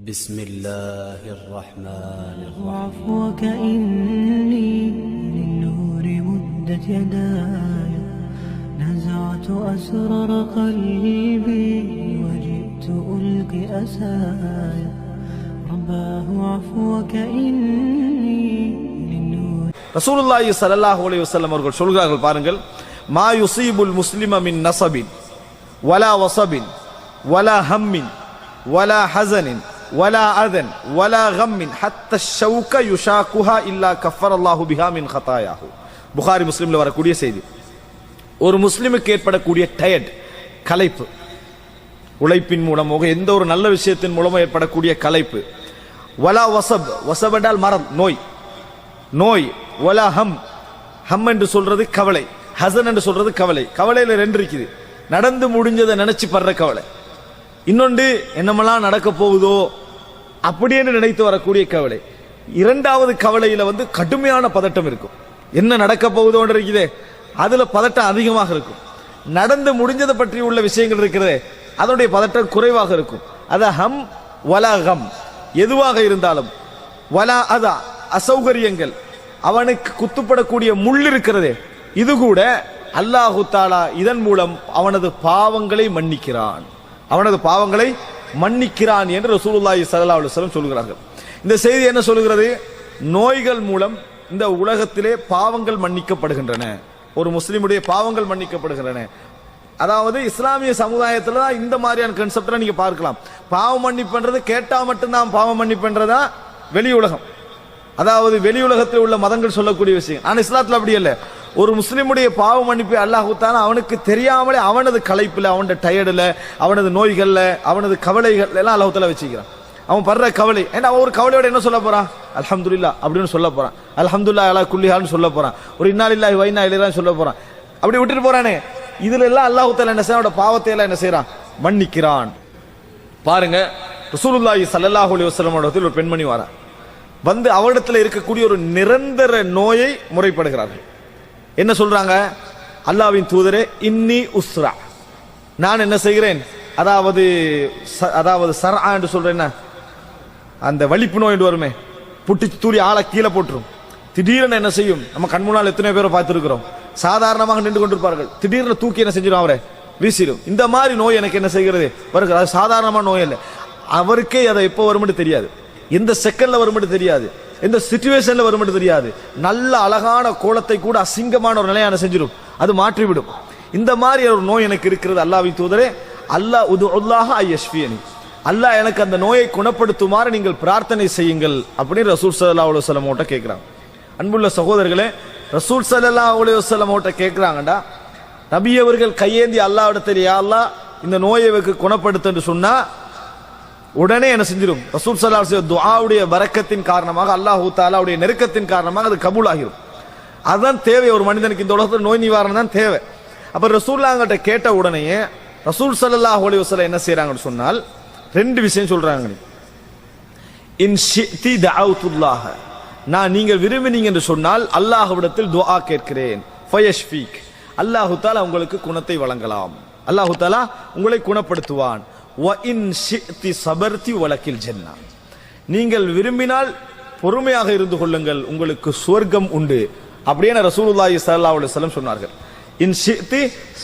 بسم الله الرحمن الرحيم وعفوك إني للنور مدت يداي نزعت أسرار قلبي وجئت ألقي أساي رباه عفوك إني للنور ரசூலுல்லாஹி ஸல்லல்லாஹு அலைஹி வஸல்லம் அவர்கள் சொல்கிறார்கள் பாருங்கள் மா யுசீபுல் முஸ்லிம மின் நஸபின் வலா வஸபின் வலா ஹம்மின் வலா ஹஸனின் வலா அதன் வலா கம்மின் ஹத்த ஷவுக யுஷாக்குஹா இல்லா கஃபரல்லாஹு பிஹா மின் ஹதாயாஹு புகாரி முஸ்லீமில் வரக்கூடிய செய்தி. ஒரு முஸ்லிமுக்கு ஏற்படக்கூடிய டயர்ட் கலைப்பு உழைப்பின் மூலமாக எந்த ஒரு நல்ல விஷயத்தின் மூலமும் ஏற்படக்கூடிய கலைப்பு வலா வசப் வசப் என்றால் மரம் நோய். நோய் வலா ஹம். ஹம் என்று சொல்றது கவலை. ஹசன் என்று சொல்றது கவலை. கவலையில் ரெண்டு இருக்குது. நடந்து முடிஞ்சதை நினைச்சு படுற கவலை. இன்னொன்று என்னமெல்லாம் நடக்க போகுதோ அப்படின்னு நினைத்து வரக்கூடிய கவலை. இரண்டாவது கவலையில் வந்து கடுமையான பதட்டம் இருக்கும். என்ன நடக்க போகுதோன்னு இருக்குதே அதில் பதட்டம் அதிகமாக இருக்கும். நடந்து முடிஞ்சதை பற்றி உள்ள விஷயங்கள் இருக்கிறதே அதனுடைய பதட்டம் குறைவாக இருக்கும். அது ஹம் வலா ஹம் எதுவாக இருந்தாலும் வலா அதா அசௌகரியங்கள் அவனுக்கு குத்துப்படக்கூடிய முள் இருக்கிறதே இது கூட அல்லாஹு தாலா இதன் மூலம் அவனது பாவங்களை மன்னிக்கிறான். அவனது பாவங்களை மன்னிக்கிறான் என்று ரசூலுல்லாஹி ஸல்லல்லாஹு அலைஹி வஸல்லம் சொல்கிறார்கள். இந்த செய்தி என்ன சொல்கிறது? நோய்கள் மூலம் இந்த உலகத்திலே பாவங்கள் மன்னிக்கப்படுகின்றன. ஒரு முஸ்லிமுடைய பாவங்கள் மன்னிக்கப்படுகின்றன. அதாவது இஸ்லாமிய சமுதாயத்தில் தான் இந்த மாதிரியான கன்செப்டை நீங்கள் பார்க்கலாம். பாவம் மன்னிப்புன்றது கேட்டால் மட்டும்தான் பாவம் மன்னிப்புன்றதா வெளி உலகம். அதாவது வெளி உலகத்தில் உள்ள மதங்கள் சொல்லக்கூடிய விஷயம். ஆனால் இஸ்லாத்தில் அப்படி இல்லை. ஒரு முஸ்லீமுடைய பாவ மன்னிப்பு அல்லாஹூத்தான அவனுக்கு தெரியாமலே அவனது களைப்பில் அவனோட டயர்டில் அவனது நோய்களில் அவனது கவலைகள் எல்லாம் அல்லாஹ் வச்சுக்கிறான். அவன் படுற கவலை. ஏன்னா அவன் ஒரு கவலையோட என்ன சொல்ல போறான்? அலமதுல்லா அப்படின்னு சொல்ல போறான். அலமதுல்லா அலா குல்லிஹால்னு சொல்ல போறான். ஒரு இன்னாலில்லா வைனா இலையான்னு சொல்ல போறான். அப்படி விட்டுட்டு போறானே. இதுல எல்லாம் அல்லாஹூத்தால என்ன செய்யறான் அவனோட பாவத்தை எல்லாம் என்ன செய்யறான் மன்னிக்கிறான். பாருங்க ரசூலுல்லாஹி ஸல்லல்லாஹு அலைஹி வஸல்லம் இடத்தில் ஒரு பெண்மணி வரா வந்து அவரிடத்தில் இருக்கக்கூடிய ஒரு நிரந்தர நோயை முறைப்படுகிறார்கள். என்ன சொல்றாங்க? அல்லாஹ்வின் தூதரே இன்னி உஸ்ரா. நான் என்ன செய்கிறேன்? அதாவது ச- அதாவது சரா என்று சொல்றேன் என்ன? அந்த வலிப்பு நோய் என்று வருமே. புட்டி தூரி ஆளை கீழே போட்டுரும். திடீரென என்ன செய்யும்? நம்ம கண் முன்னால் எத்தனை பேரை பார்த்துருக்கிறோம். சாதாரணமாக நின்று கொண்டிருப்பார்கள். திடீர்னு தூக்கி என்ன செஞ்சிடும் அவரை? வீசிடும் இந்த மாதிரி நோய் எனக்கு என்ன செய்கிறது? வருகிறது. அது சாதாரணமான நோய் இல்லை அவருக்கே அதை எப்போ வரும்னு தெரியாது. எந்த செகண்ட்ல வரும்னு தெரியாது. எந்த சுச்சுவேஷன்ல வரும்னு தெரியாது. நல்ல அழகான கோலத்தை கூட அசிங்கமான ஒரு நிலையான செஞ்சிடும் அது மாற்றிவிடும். இந்த மாதிரி ஒரு நோய் எனக்கு இருக்கிறது அல்லாவின் தூதரே. அல்லாஹ் உது அல்லாஹ் ஐயஸ்வியனி அல்லாஹ் எனக்கு அந்த நோயை குணப்படுத்துமாறு நீங்கள் பிரார்த்தனை செய்யுங்கள் அப்படின்னு ரசூல் சல்லா அலி வல்லம் ஓட்ட கேட்குறாங்க. அன்புள்ள சகோதரர்களே ரசூல் சல்லா அலி வல்லம் ஓட்ட கேட்குறாங்கடா. நபி அவர்கள் கையேந்தி அல்லாஹ் யா அல்லா இந்த நோயை குணப்படுத்துன்னு சொன்னால் உடனே என்ன செஞ்சிடும் ரசூல் சல்லா துஆவுடைய வரக்கத்தின் காரணமாக அல்லாஹு தாலாவுடைய நெருக்கத்தின் காரணமாக அது கபூல் ஆகிரும் அதுதான் தேவை. ஒரு மனிதனுக்கு இந்த உலகத்தில் நோய் நிவாரணம் தான் தேவை. அப்போ ரசூல்லாங்கிட்ட கேட்ட உடனேயே ரசூல் சல்லா ஹோலி வஸல்லம் என்ன செய்கிறாங்கன்னு சொன்னால் ரெண்டு விஷயம் சொல்றாங்க. இன் ஷித்தி தஅவுத்துல்லாஹ. நான் நீங்கள் விரும்பினீங்க என்று சொன்னால் அல்லாஹ்விடத்தில் துஆ கேட்கிறேன். ஃபயஷ்ஃபீக். அல்லாஹு தாலா உங்களுக்கு குணத்தை வழங்கலாம். அல்லாஹு தாலா உங்களை குணப்படுத்துவான். சபர்த்தி வழக்கில் ஜென்னா நீங்கள் விரும்பினால் பொறுமையாக இருந்து கொள்ளுங்கள் உங்களுக்கு சுவர்க்கம் உண்டு. அப்படியே ரசூலுல்லாஹி ஸல்லல்லாஹு அலைஹி வஸல்லம் சொன்னார்கள். இன் ஷித்தி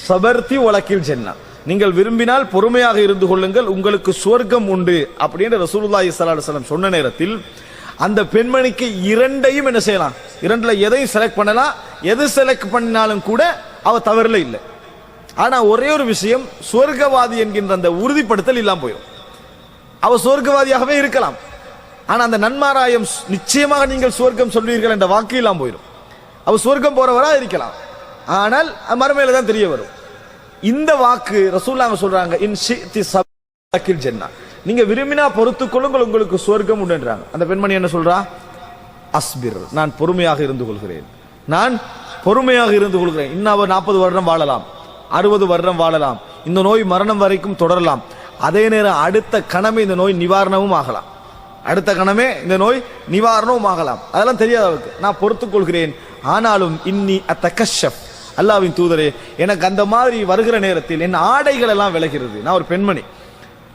சபர்த்தி வழக்கில் ஜென்னா. நீங்கள் விரும்பினால் பொறுமையாக இருந்து கொள்ளுங்கள் உங்களுக்கு சுவர்க்கம் உண்டு. அப்படின்னு ரசூலுல்லாஹி ஸல்லல்லாஹு அலைஹி வஸல்லம் சொன்ன நேரத்தில் அந்த பெண்மணிக்கு இரண்டையும் என்ன செய்யலாம்? இரண்டுல எதையும் செலக்ட் பண்ணலாம்? எது செலக்ட் பண்ணினாலும் கூட அவ தவறுல இல்லை ஆனா ஒரே ஒரு விஷயம் சுவர்க்கவாதி என்கின்ற அந்த உறுதிப்படுத்தல் இல்லாம போயிடும் அவ சுவர்க்கவாதியாகவே இருக்கலாம். ஆனா அந்த நன்மாராயம் நிச்சயமாக நீங்கள் சுவர்க்கம் சொல்வீர்கள் என்ற வாக்கு இல்லாம போயிடும் அவ சுவர்க்கம் போறவரா இருக்கலாம். ஆனால் மறுமையில தான் தெரிய வரும். இந்த வாக்கு ரசூல்லாங்க சொல்றாங்க இன் ஷித்தி சபக்கில் ஜென்னா. நீங்க விரும்பினா பொறுத்துக் கொள்ளுங்கள் உங்களுக்கு சுவர்க்கம் உண்டுன்றாங்க. அந்த பெண்மணி என்ன சொல்றா? அஸ்பிர் நான் பொறுமையாக இருந்து கொள்கிறேன். நான் பொறுமையாக இருந்து கொள்கிறேன். இன்னும் அவர் நாற்பது வருடம் வாழலாம். அறுபது வருடம் வாழலாம். இந்த நோய் மரணம் வரைக்கும் தொடரலாம். அதே நேரம் அடுத்த கணமே இந்த நோய் நிவாரணமும் ஆகலாம். அடுத்த கணமே இந்த நோய் நிவாரணமும் ஆகலாம். அதெல்லாம் தெரியாது அவருக்கு நான் பொறுத்துக்கொள்கிறேன் ஆனாலும் இன்னி அத்த கஷ்யப் அல்லாவின் தூதரே எனக்கு அந்த மாதிரி வருகிற நேரத்தில் என் ஆடைகள் எல்லாம் விலகிறது. நான் ஒரு பெண்மணி.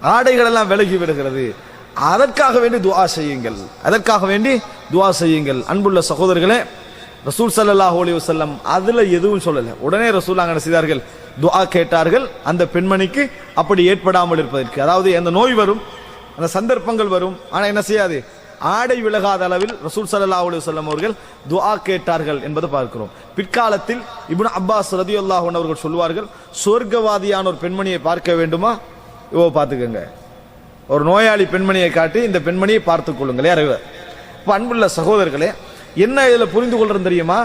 ஆடைகள் எல்லாம் விலகி விடுகிறது. அதற்காக வேண்டி துவா செய்யுங்கள். அதற்காக வேண்டி துவா செய்யுங்கள். அன்புள்ள சகோதரர்களே ரசூல் சல்லாஹ் அலைஹி வசல்லம் அதில் எதுவும் சொல்லலை. உடனே ரசூல் அங்கே செய்தார்கள்? துஆ கேட்டார்கள் அந்த பெண்மணிக்கு அப்படி ஏற்படாமல் இருப்பதற்கு. அதாவது அந்த நோய் வரும் அந்த சந்தர்ப்பங்கள் வரும். ஆனால் என்ன செய்யாது? ஆடை விலகாத அளவில் ரசூல் சல்லா அலி சொல்லம் அவர்கள் துஆ கேட்டார்கள் என்பதை பார்க்கிறோம். பிற்காலத்தில் இபுன் அப்பாஸ் ரதியல்லாஹு அன்ஹு அவர்கள் சொல்வார்கள் சொர்க்கவாதியான ஒரு பெண்மணியை பார்க்க வேண்டுமா? இவோ பார்த்துக்கோங்க. ஒரு நோயாளி பெண்மணியை காட்டி இந்த பெண்மணியை பார்த்துக் கொள்ளுங்களே. யார் அன்புள்ள சகோதரர்களே என்ன இதில் புரிந்து கொள்றது தெரியுமா?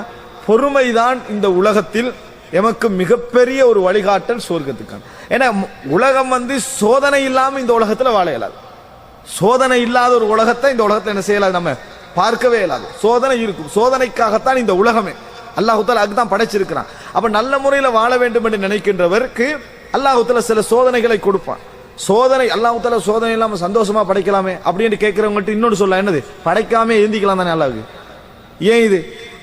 பொறுமைதான் இந்த உலகத்தில் எமக்கு மிகப்பெரிய ஒரு வழிகாட்டல் சுவர்க்கத்துக்கான ஏன்னா உலகம் வந்து சோதனை இல்லாமல் இந்த உலகத்தில் வாழ இயலாது. சோதனை இல்லாத ஒரு உலகத்தை இந்த உலகத்தை என்ன செய்யலாது நம்ம? பார்க்கவே இயலாது. சோதனை இருக்கும். சோதனைக்காகத்தான் இந்த உலகமே. அல்லாஹுத்தால் அதுக்கு அதுதான் படைச்சிருக்கிறான். அப்போ நல்ல முறையில் வாழ வேண்டும் என்று நினைக்கின்றவருக்கு அல்லாஹு சில சோதனைகளை கொடுப்பான். சோதனை அல்லாஹுத்தால சோதனை இல்லாமல் சந்தோஷமா படைக்கலாமே அப்படின்னு கேட்குறவங்கள்ட்ட இன்னொன்று சொல்ல என்னது? படைக்காம எழுந்திக்கலாம் தானே அல்லாவுக்கு ஏன் இது?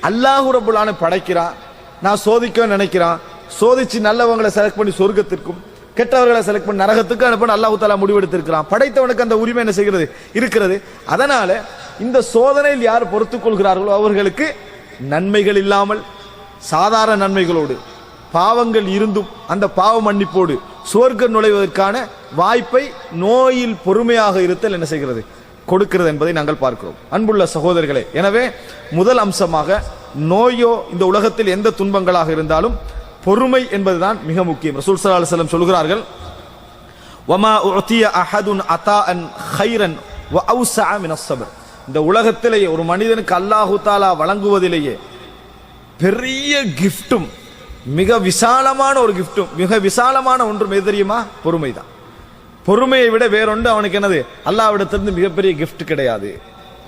அல்லாஹு ரபுல்லான படைக்கிறான். நான் சோதிக்க நினைக்கிறான். சோதிச்சு நல்லவங்களை செலக்ட் பண்ணி சொர்க்கத்திற்கும் கெட்டவர்களை செலக்ட் பண்ணி நரகத்துக்கு அனுப்ப அல்லாஹு தாலா முடிவெடுத்திருக்கிறான். படைத்தவனுக்கு அந்த உரிமை என்ன செய்கிறது? இருக்கிறது. அதனால இந்த சோதனையில் யார் பொறுத்துக் கொள்கிறார்களோ அவர்களுக்கு நன்மைகள் இல்லாமல் சாதாரண நன்மைகளோடு பாவங்கள் இருந்தும் அந்த பாவ மன்னிப்போடு சுவர்க்கம் நுழைவதற்கான வாய்ப்பை நோயில் பொறுமையாக இருத்தல் என்ன செய்கிறது? கொடுக்கிறது என்பதை நாங்கள் பார்க்கிறோம். அன்புள்ள சகோதரர்களே எனவே முதல் அம்சமாக நோயோ இந்த உலகத்தில் எந்த துன்பங்களாக இருந்தாலும் பொறுமை என்பதுதான் மிக முக்கியம். ரசூல் ஸல்லல்லாஹு அலைஹி சொல்கிறார்கள் வமா உத்திய அஹதுன் அதாஅன் ஹைரன் வ அவ்ஸஅ இந்த உலகத்திலேயே ஒரு மனிதனுக்கு அல்லாஹு தாலா வழங்குவதிலேயே பெரிய கிஃப்ட்டும் மிக விசாலமான ஒரு கிஃப்ட்டும் மிக விசாலமான ஒன்றும் எது தெரியுமா? பொறுமைதான் பொறுமையை விட வேறொன்று அவனுக்கு என்னது? அல்லாவிடத்திலிருந்து மிகப்பெரிய கிஃப்ட் கிடையாது.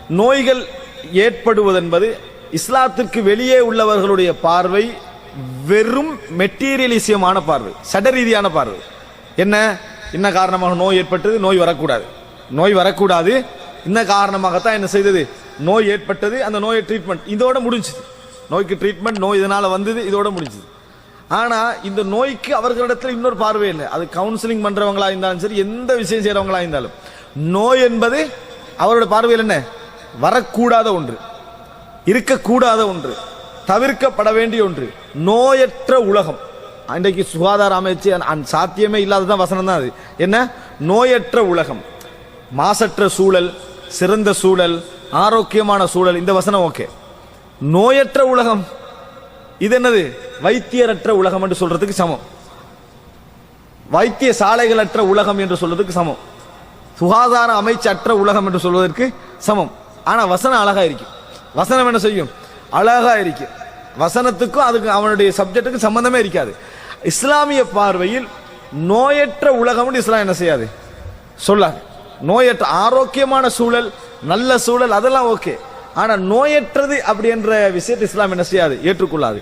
நோய்கள் ஏற்படுவதென்பது இஸ்லாத்திற்கு வெளியே உள்ளவர்களுடைய பார்வை வெறும் மெட்டீரியலிசியமான பார்வை சடரீதியான பார்வை. என்ன? என்ன காரணமாக நோய் ஏற்பட்டது? நோய் வரக்கூடாது. நோய் வரக்கூடாது. இந்த காரணமாகத்தான் என்ன செய்தது? நோய் ஏற்பட்டது. அந்த நோயை ட்ரீட்மெண்ட் இதோட முடிஞ்சுது. நோய்க்கு ட்ரீட்மெண்ட் நோய் இதனால் வந்தது இதோட முடிஞ்சுது. ஆனால் இந்த நோய்க்கு அவர்களிடத்தில் இன்னொரு பார்வை இல்லை அது கவுன்சிலிங் பண்ணுறவங்களாக இருந்தாலும் சரி எந்த விஷயம் செய்கிறவங்களா இருந்தாலும். நோய் என்பது அவரோட பார்வையில் என்ன? வரக்கூடாத ஒன்று. இருக்கக்கூடாத ஒன்று தவிர்க்கப்பட வேண்டிய ஒன்று நோயற்ற உலகம். இன்றைக்கு சுகாதார அமைச்சு அந்த- சாத்தியமே இல்லாததான் வசனம் தான் அது. என்ன? நோயற்ற உலகம். மாசற்ற சூழல் சிறந்த சூழல் ஆரோக்கியமான சூழல் இந்த வசனம் ஓகே. நோயற்ற உலகம். இது என்னது? வைத்தியரற்ற உலகம் என்று சொல்றதுக்கு சமம். வைத்திய சாலைகளற்ற உலகம் என்று சொல்றதுக்கு சமம். சுகாதார அமைச்சற்ற உலகம் என்று சொல்வதற்கு சமம். ஆனா வசனம் அழகா இருக்கும் வசனம் என்ன செய்யும்? அழகா இருக்கு. வசனத்துக்கும் அதுக்கு அவனுடைய சப்ஜெக்ட்டுக்கும் சம்பந்தமே இருக்காது. இஸ்லாமிய பார்வையில் நோயற்ற உலகம்னு இஸ்லாம் என்ன செய்யாது? சொல்லாது. நோயற்ற ஆரோக்கியமான சூழல் நல்ல சூழல் அதெல்லாம் ஓகே ஆனால் நோயற்றது அப்படி என்ற விஷயத்தை இஸ்லாம் என்ன செய்யாது? ஏற்றுக்கொள்ளாது.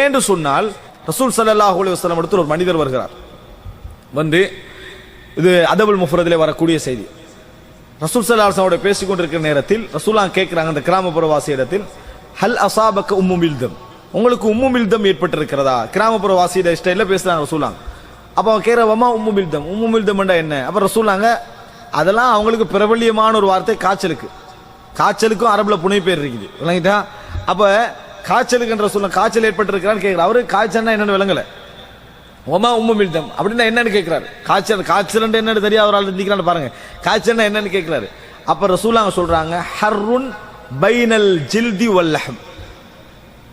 ஏன்னு சொன்னால் ரசூல் சல்லாஹ் அலி வஸ்லாம் இடத்தில் ஒரு மனிதர் வருகிறார். வந்து இது அதபுல் முஃபரதிலே வரக்கூடிய செய்தி. ரசூல் சல்லா அலைஹி பேசிக்கொண்டிருக்கிற நேரத்தில் ரசூலா கேட்குறாங்க அந்த கிராமப்புறவாசி இடத்தில் ஹல் அசாபக்க உம்மு மில்தம்? உங்களுக்கு உம்மு மில்தம் ஏற்பட்டிருக்கிறதா? கிராமப்புறவாசியிட ஸ்டைலில் பேசுகிறாங்க ரசூலாம் அப்போ அவன் கேட்கிற உம்மு மில்தம்? உம்மு மில்தம்ண்டா என்ன? அப்போ ரசூலாங்க அதெல்லாம் அவங்களுக்கு பிரபல்யமான ஒரு வார்த்தை காய்ச்சலுக்கு. காய்ச்சலுக்கும் அரபில் புனை பேர் இருக்குது. விளங்கிட்டா? அப்போ காய்ச்சலுக்குன்ற சொல்ல காய்ச்சல் ஏற்பட்டிருக்கிறான்னு கேட்கிறார் அவரு காய்ச்சல்னா என்னன்னு விளங்கலை. ஒமா உம்மு மில்தம். அப்படின்னா என்னன்னு கேட்கிறாரு காய்ச்சல் காய்ச்சல் என்னன்னு தெரியும் ஒரு ஆள் இருந்திக்கிறான்னு பாருங்க. காய்ச்சல்னா என்னன்னு கேட்கிறாரு அப்போ ரசூலாங்க சொல்றாங்க ஹர்ருன் பைனல் ஜில்தி வல்லஹம்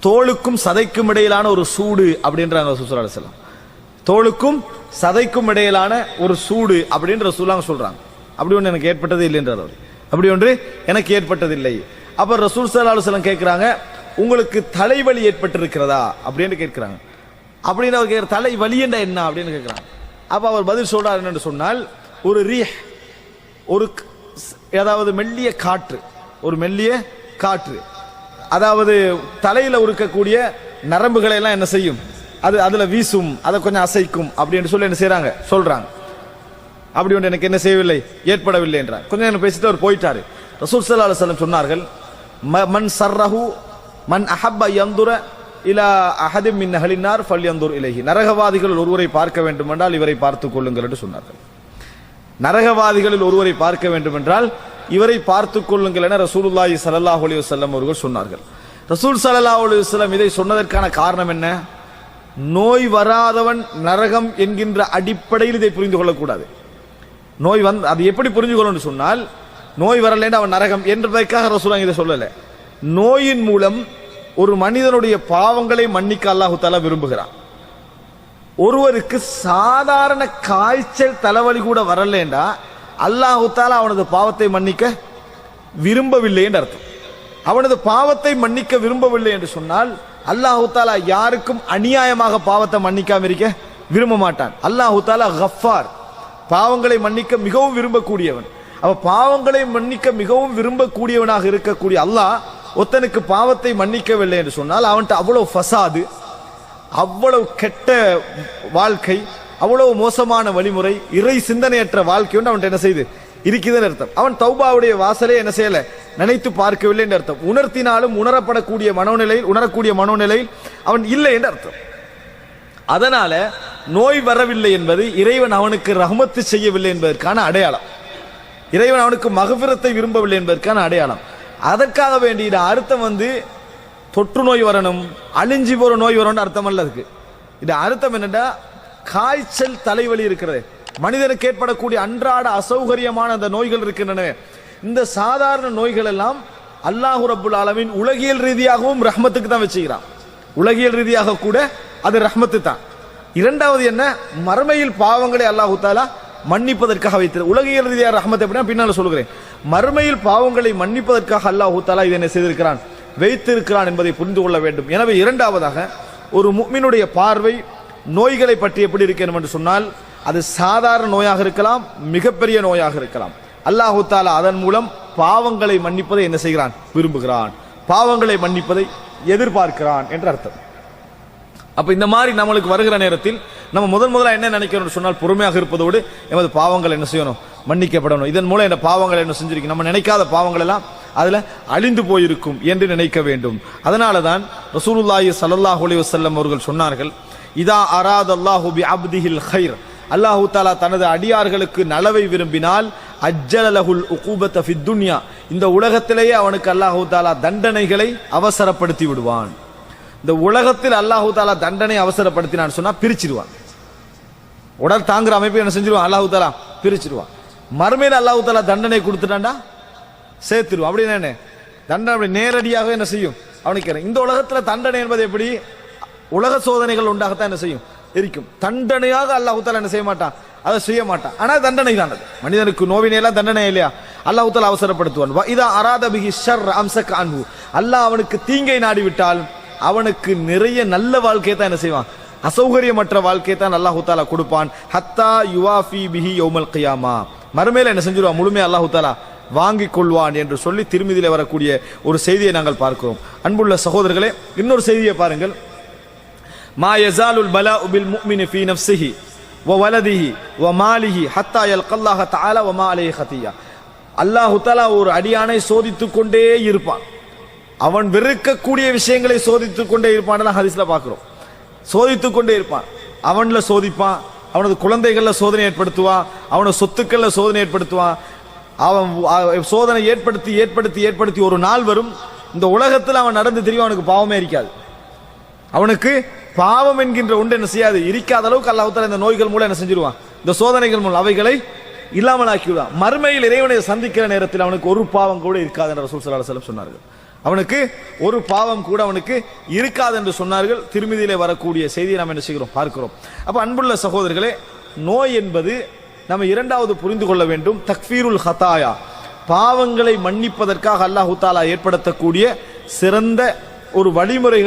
தோளுக்கும் சதைக்கும் இடையிலான ஒரு சூடு அப்படின்றாங்க ரசூல் செல்லம் தோளுக்கும் சதைக்கும் இடையிலான ஒரு சூடு அப்படின்ற ரசூலாங்க சொல்றாங்க. அப்படி ஒன்று எனக்கு ஏற்பட்டது இல்லைன்றார் அவர். அப்படி ஒன்று எனக்கு ஏற்பட்டதில்லை. அப்போ ரசூல் சல்லா அலுவலம் கேட்குறாங்க உங்களுக்கு தலைவலி ஏற்பட்டிருக்கிறதா? அப்படின்னு கேட்கிறாங்க அப்படின்னு அவர் கேட்கிற தலை வலியண்டா என்ன அப்படின்னு கேட்குறான் அப்போ அவர் பதில் சொல்கிறார் என்னென்னு சொன்னால் ஒரு ரீஹ் ஒரு ஏதாவது மெல்லிய காற்று ஒரு மெல்லிய காற்று. அதாவது தலையில் உருக்கக்கூடிய நரம்புகளை எல்லாம் என்ன செய்யும்? அது அதில் வீசும் அதை கொஞ்சம் அசைக்கும் அப்படின்னு சொல்லி என்ன செய்கிறாங்க சொல்கிறாங்க அப்படி ஒன்று எனக்கு என்ன செய்யவில்லை? ஏற்படவில்லை என்றார். கொஞ்சம் நேரம் பேசிட்டு அவர் போயிட்டாரு. ரசூல் சல்லா அலுவலம் சொன்னார்கள் "ம- சர்ரஹு மண் அஹப்ப யந்துர இலா அஹதிம் மின் அகலினார் ஃபல்யந்தூர் இலகி நரகவாதிகள் ஒருவரை பார்க்க வேண்டும் என்றால் இவரை பார்த்துக் கொள்ளுங்கள் என்று சொன்னார்கள். நரகவாதிகளில் ஒருவரை பார்க்க வேண்டும் என்றால் இவரை பார்த்துக் கொள்ளுங்கள் என ரசூலுல்லாஹி சல்லாஹ் அலி வல்லம் அவர்கள் சொன்னார்கள். ரசூல் சல்லா அலி வல்லம் இதை சொன்னதற்கான காரணம் என்ன? நோய் வராதவன் நரகம் என்கின்ற அடிப்படையில் இதை புரிந்து கொள்ளக்கூடாது. நோய் வந்து அது எப்படி புரிஞ்சு கொள்ளணும்னு சொன்னால் நோய் வரலேன்னு அவன் நரகம் என்பதற்காக ரசூலாங்க இதை சொல்லலை. நோயின் மூலம் ஒரு மனிதனுடைய பாவங்களை மன்னிக்க அல்லாஹு தாலா விரும்புகிறான். ஒருவருக்கு சாதாரண காய்ச்சல் தலைவலி கூட வரலேண்டா அல்லாஹு தாலா அவனது பாவத்தை மன்னிக்க விரும்பவில்லை என்று அர்த்தம். அவனது பாவத்தை மன்னிக்க விரும்பவில்லை என்று சொன்னால் அல்லாஹு தாலா யாருக்கும் அநியாயமாக பாவத்தை மன்னிக்காம இருக்க விரும்ப மாட்டான். அல்லாஹு தாலா கஃபார். பாவங்களை மன்னிக்க மிகவும் விரும்பக்கூடியவன். அவ பாவங்களை மன்னிக்க மிகவும் விரும்பக்கூடியவனாக இருக்கக்கூடிய அல்லாஹ் ஒருத்தனுக்கு பாவத்தை மன்னிக்கவில்லை என்று சொன்னால் அவன்கிட்ட அவ்வளவு ஃபசாது அவ்வளவு கெட்ட வாழ்க்கை அவ்வளவு மோசமான வழிமுறை இறை சிந்தனையற்ற வாழ்க்கை ஒன்று அவன்கிட்ட என்ன செய்து? இருக்குதுன்னு அர்த்தம். அவன் தௌபாவுடைய வாசலே என்ன செய்யல? நினைத்து பார்க்கவில்லை என்று அர்த்தம். உணர்த்தினாலும் உணரப்படக்கூடிய மனோநிலையில் உணரக்கூடிய மனோநிலையில் அவன் இல்லை என்று அர்த்தம். அதனால நோய் வரவில்லை என்பது இறைவன் அவனுக்கு ரஹமத்து செய்யவில்லை என்பதற்கான அடையாளம். இறைவன் அவனுக்கு மகபிரத்தை விரும்பவில்லை என்பதற்கான அடையாளம். அதற்காக வேண்டிய அர்த்தம் வந்து தொற்று நோய் வரணும் அழிஞ்சி போற நோய் வரணும்னு அர்த்தம் அல்ல அதுக்கு. இது அர்த்தம் என்னென்னா காய்ச்சல் தலைவலி இருக்கிறது. மனிதனுக்கு ஏற்படக்கூடிய அன்றாட அசௌகரியமான அந்த நோய்கள் இருக்கின்றன. இந்த சாதாரண நோய்கள் எல்லாம் அல்லாஹு ரபுல் ஆலமீன் உலகியல் ரீதியாகவும் ரஹ்மத்துக்கு தான் வச்சுக்கிறான். உலகியல் ரீதியாக கூட அது ரஹ்மத்து தான். இரண்டாவது என்ன? மறுமையில் பாவங்களை அல்லாஹு தாலா மன்னிப்பதற்காக வைத்திரு உலகியல் ரீதியாக ரஹமத் எப்படின்னா பின்னால் சொல்கிறேன் மறுமையில் பாவங்களை மன்னிப்பதற்காக அல்லாஹு தாலா இதை என்ன செய்திருக்கிறான். வைத்திருக்கிறான் என்பதை புரிந்து கொள்ள வேண்டும். எனவே இரண்டாவதாக ஒரு முக்மினுடைய பார்வை நோய்களை பற்றி எப்படி இருக்கணும் என்று சொன்னால் அது சாதாரண நோயாக இருக்கலாம் மிகப்பெரிய நோயாக இருக்கலாம். அல்லாஹு தாலா அதன் மூலம் பாவங்களை மன்னிப்பதை என்ன செய்கிறான்? விரும்புகிறான். பாவங்களை மன்னிப்பதை எதிர்பார்க்கிறான் என்று அர்த்தம். அப்ப இந்த மாதிரி நம்மளுக்கு வருகிற நேரத்தில் நம்ம முதன் முதலாக என்ன நினைக்கணும்னு சொன்னால் பொறுமையாக இருப்பதோடு எமது பாவங்கள் என்ன செய்யணும்? மன்னிக்கப்படணும். இதன் மூலம் என்ன பாவங்கள் என்ன செஞ்சிருக்கு நம்ம நினைக்காத பாவங்கள் எல்லாம் அதுல அழிந்து போயிருக்கும் என்று நினைக்க வேண்டும். அதனால தான் ரசூலுல்லாஹி சல்லாஹ் அலி வசல்லம் அவர்கள் சொன்னார்கள் இதா அராத் அல்லாஹு பி அப்திஹில் ஹைர் அல்லாஹு தாலா தனது அடியார்களுக்கு நலவை விரும்பினால் அஜ்ஜலலஹுல் உகூபத்த ஃபித் துன்யா. இந்த உலகத்திலேயே அவனுக்கு அல்லாஹு தாலா தண்டனைகளை அவசரப்படுத்தி விடுவான். இந்த உலகத்தில் அல்லாஹு தாலா தண்டனை அவசரப்படுத்தினான்னு சொன்னா பிரிச்சிருவான். உடல் தாங்குற அமைப்பு என்ன செஞ்சிருவான்? அல்லாஹு தாலா பிரிச்சிருவான். மறுமையில் அல்லாஹு தாலா தண்டனை கொடுத்துட்டான்டா சேர்த்துருவான். அப்படின்னு என்ன? தண்டனை அப்படி நேரடியாக என்ன செய்யும்? அவனுக்கு இந்த உலகத்தில் தண்டனை என்பது எப்படி? உலக சோதனைகள் உண்டாகத்தான் என்ன செய்யும்? இருக்கும் தண்டனையாக அல்லாஹு தாலா என்ன செய்ய மாட்டான்? அதை செய்ய மாட்டான். ஆனால் தண்டனை தான் அது. மனிதனுக்கு நோவினையெல்லாம் தண்டனை இல்லையா? அல்லாஹு தாலா அவசரப்படுத்துவான். இதா அராத பிஹி ஷர் அம்சக் அன்பு அல்லாஹ் அவனுக்கு தீங்கை நாடிவிட்டால் அவனுக்கு நிறைய நல்ல வாழ்க்கையை தான் என்ன செய்வான்? அசௌகரியமற்ற வாழ்க்கையை தான் அல்லாஹு தாலா கொடுப்பான். ஹத்தா யுவாஃபி பிஹி யோமல் கியாமா. மறுமையில் என்ன செஞ்சிருவான்? முழுமையா அல்லாஹு தாலா வாங்கிக் கொள்வான் என்று சொல்லி திருமதியில் வரக்கூடிய ஒரு செய்தியை நாங்கள் பார்க்கிறோம். அன்புள்ள சகோதரர்களே இன்னொரு செய்தியை பாருங்கள். மா யசாலுல் பலா உபில் முஃமினி ஃபீ நஃப்சிஹி வ வலதிஹி வ மாலிஹி ஹத்தா யல்கல்லாஹ தாலா வ மா அலைஹி ஹதியா அல்லாஹு தாலா ஒரு அடியானை சோதித்து கொண்டே இருப்பான். அவன் வெறுக்கக்கூடிய விஷயங்களை சோதித்துக் கொண்டே இருப்பான் ஹரிசில் பார்க்குறோம். சோதித்துக் கொண்டே இருப்பான். அவனில் சோதிப்பான் அவனது குழந்தைகளில் சோதனை ஏற்படுத்துவான் அவனது சொத்துக்களில் சோதனை ஏற்படுத்துவான். அவன் சோதனை ஏற்படுத்தி ஏற்படுத்தி ஏற்படுத்தி ஒரு நாள் வரும் இந்த உலகத்தில் அவன் நடந்து தெரியும் அவனுக்கு பாவமே இருக்காது. அவனுக்கு பாவம் என்கின்ற ஒன்று என்ன செய்யாது இருக்காத அளவுக்கு அல்லாஹ் இந்த நோய்கள் மூலம் என்ன செஞ்சிருவான்? இந்த சோதனைகள் மூலம் அவைகளை இல்லாமல் ஆக்கிவிடுவான் மறுமையில் இறைவனை சந்திக்கிற நேரத்தில் அவனுக்கு ஒரு பாவம் கூட இருக்காது என்று ரசூல் ஸல்லல்லாஹு சொன்னார்கள். அவனுக்கு ஒரு பாவம் கூட அவனுக்கு இருக்காது என்று சொன்னார்கள். திருமதியிலே வரக்கூடிய செய்தியை நாம் என்ன செய்கிறோம்? பார்க்கிறோம். அப்ப அன்புள்ள சகோதரர்களே நோய் என்பது நம்ம இரண்டாவது புரிந்து கொள்ள வேண்டும். தக்ஃபீருல் ஹதாயா பாவங்களை மன்னிப்பதற்காக அல்லாஹு தாலா ஏற்படுத்தக்கூடிய சிறந்த ஒரு வழிமுறைகள்